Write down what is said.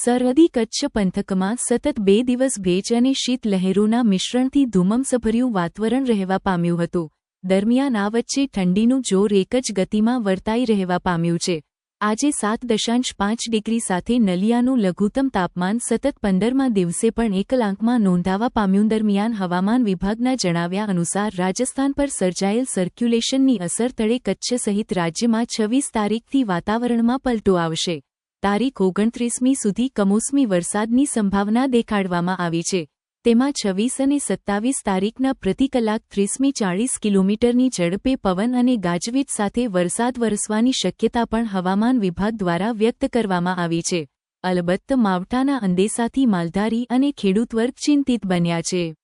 સરહદી કચ્છ પંથકમાં સતત બે દિવસ ભેજ અને શીતલહેરોના મિશ્રણથી ધુમમસભર્યું વાતાવરણ રહેવા પામ્યું હતું. દરમિયાન આ વચ્ચે ઠંડીનું જોર એક જ ગતિમાં વર્તાઈ રહેવા પામ્યું છે. આજે સાત દશાંશ પાંચ ડિગ્રી સાથે નલિયાનું લઘુત્તમ તાપમાન સતત પંદરમાં દિવસે પણ એકલાંકમાં નોંધાવા પામ્યું દરમિયાન હવામાન વિભાગના જણાવ્યા અનુસાર રાજસ્થાન પર સર્જાયેલ સર્ક્યુલેશનની અસર તળે કચ્છ સહિત રાજ્યમાં છવ્વીસ તારીખથી વાતાવરણમાં પલટો આવશે. તારીખ ઓગણત્રીસમી સુધી કમોસમી વરસાદની સંભાવના દેખાડવામાં આવી છે. તેમાં છવ્વીસ અને સત્તાવીસ તારીખના પ્રતિ કલાક ત્રીસમી ચાળીસ કિલોમીટરની ઝડપે પવન અને ગાજવીજ સાથે વરસાદ વરસવાની શક્યતા પણ હવામાન વિભાગ દ્વારા વ્યક્ત કરવામાં આવી છે. અલબત્ત માવઠાના અંદેસાથી માલધારી અને ખેડૂત વર્ગ ચિંતિત બન્યા છે.